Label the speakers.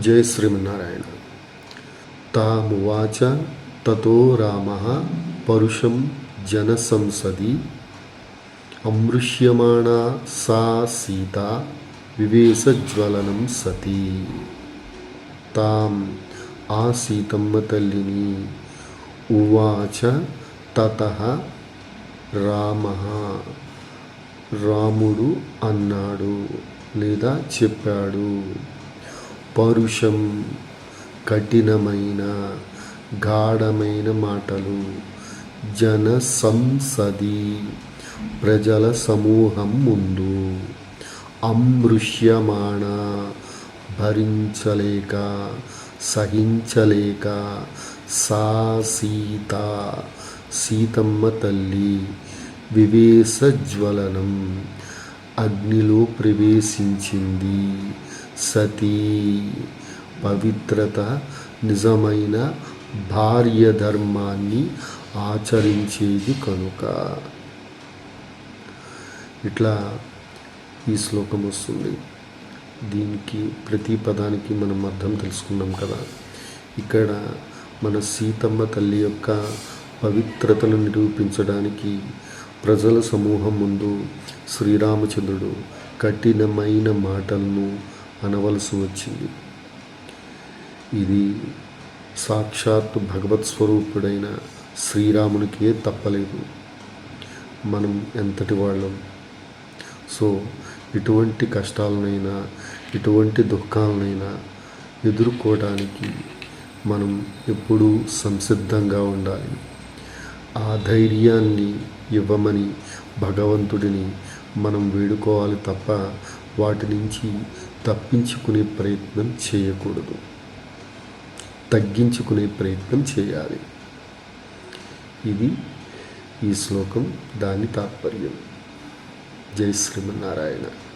Speaker 1: జయ శ్రీమన్నారాయణ. తామువాచ తతో రామ పరుషం జనసంసది. అమృష్యమాణా సా సీత వివేశజ్వలనం సతీ. తాం ఆ సీతమ్మ తల్లిని ఉవాచ తత రామ. రాముడు అన్నాడు లేదా చెప్పాడు. పరుషం కఠినమైన గాఢమైన మాటలు. జన సంసది ప్రజల సమూహం ముందు అమృష్యమాణ భరించలేక సహించలేక సా సీత సీతమ్మ తల్లి వివేశజ్వలనం అగ్నిలో ప్రవేశించింది. సతీ పవిత్రత నిజమైన భార్య ధర్మాన్ని ఆచరించేది కనుక. ఇట్లా ఈ శ్లోకం వస్తుంది. దీనికి ప్రతి పదానికి మనం అర్థం తెలుసుకున్నాం కదా. ఇక్కడ మన సీతమ్మ తల్లి యొక్క పవిత్రతను నిరూపించడానికి ప్రజల సమూహం ముందు శ్రీరామచంద్రుడు కఠినమైన మాటలను అనవలసి వచ్చింది. ఇది సాక్షాత్ భగవత్ స్వరూపుడైన శ్రీరామునికే తప్పలేదు. మనం ఎంతటి వాళ్ళం? సో ఇటువంటి కష్టాలనైనా ఇటువంటి దుఃఖాలనైనా ఎదుర్కోవడానికి మనం ఎప్పుడూ సంసిద్ధంగా ఉండాలి. ఆ ధైర్యాన్ని ఇవ్వమని భగవంతుడిని మనం వేడుకోవాలి తప్ప వాటి నుంచి తప్పించుకునే ప్రయత్నం చేయకూడదు. తగ్గించుకునే ప్రయత్నం చేయాలి. ఇది ఈ శ్లోకం. దాని తాత్పర్యం. జై శ్రీమన్నారాయణ.